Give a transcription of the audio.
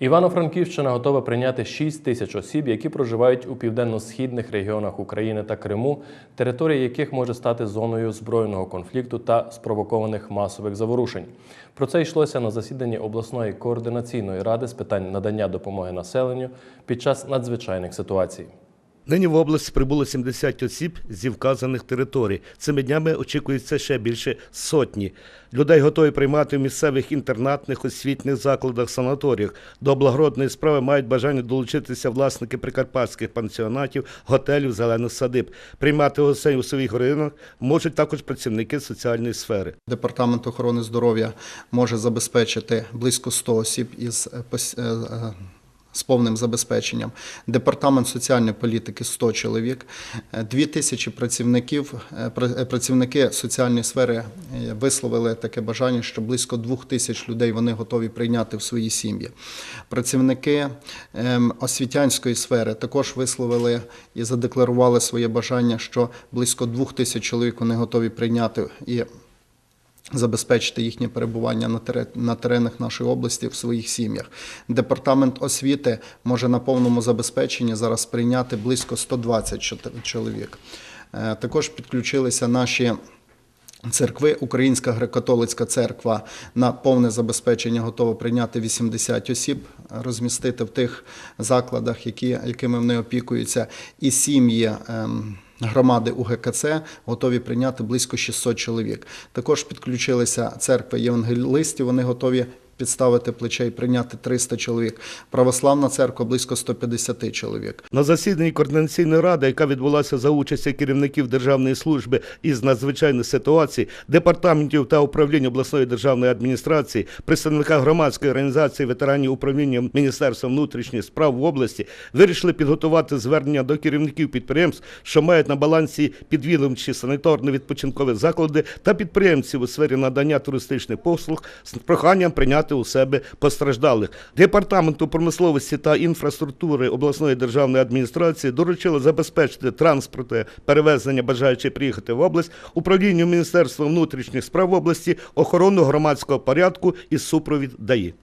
Івано-Франківщина готова прийняти 6 тисяч осіб, які проживають у південно-східних регіонах України та Криму, територія яких може стати зоною збройного конфлікту та спровокованих масових заворушень. Про це йшлося на засіданні обласної координаційної ради з питань надання допомоги населенню під час надзвичайних ситуацій. Нині в область прибуло 70 осіб зі вказаних територій. Цими днями очікується ще більше сотні. Людей готові приймати в місцевих інтернатних, освітніх закладах, санаторіях. До благородної справи мають бажання долучитися власники прикарпатських пансіонатів, готелів, зелених садиб. Приймати гостей у своїх родинах можуть також працівники соціальної сфери. Департамент охорони здоров'я може забезпечити близько 100 осіб із е, е, е, з повним забезпеченням. Департамент соціальної політики 100 чоловік, Е, 2 тисячі працівників, е, е, працівники соціальної сфери е, висловили таке бажання, що близько 2 тисяч людей вони готові прийняти в свої сім'ї. Працівники ем, освітянської сфери також висловили і задекларували своє бажання, що близько 2 тисяч чоловік вони готові прийняти і забезпечити їхнє перебування на тере- теренах нашої області в своїх сім'ях. Департамент освіти може на повному забезпеченні зараз прийняти близько 120 чот- чоловік. Е, Також підключилися наші. Церкви, Українська греко-католицька церква на повне забезпечення готова прийняти 80 осіб, розмістити в тих закладах, які, якими вони опікуються, і сім'ї. ем, Громади УГКЦ готові прийняти близько 600 чоловік. Також підключилися церкви євангелістів, вони готові підставити плече і прийняти 300 чоловік. Православна церква близько 150 чоловік. На засіданні координаційної ради, яка відбулася за участі керівників Державної служби із надзвичайних ситуацій, департаментів та управлінь обласної державної адміністрації, представника громадської організації ветеранів управління Міністерства внутрішніх справ в області, вирішили підготувати звернення до керівників підприємств, що мають на балансі підвідомчі санаторно-відпочинкові заклади та підприємців у сфері надання туристичних послуг з проханням прийняти у себе постраждалих. Департаменту промисловості та інфраструктури обласної державної адміністрації доручили забезпечити транспортне перевезення бажаючих приїхати в область, управлінню Міністерства внутрішніх справ області, охорону громадського порядку і супровід ДАІ.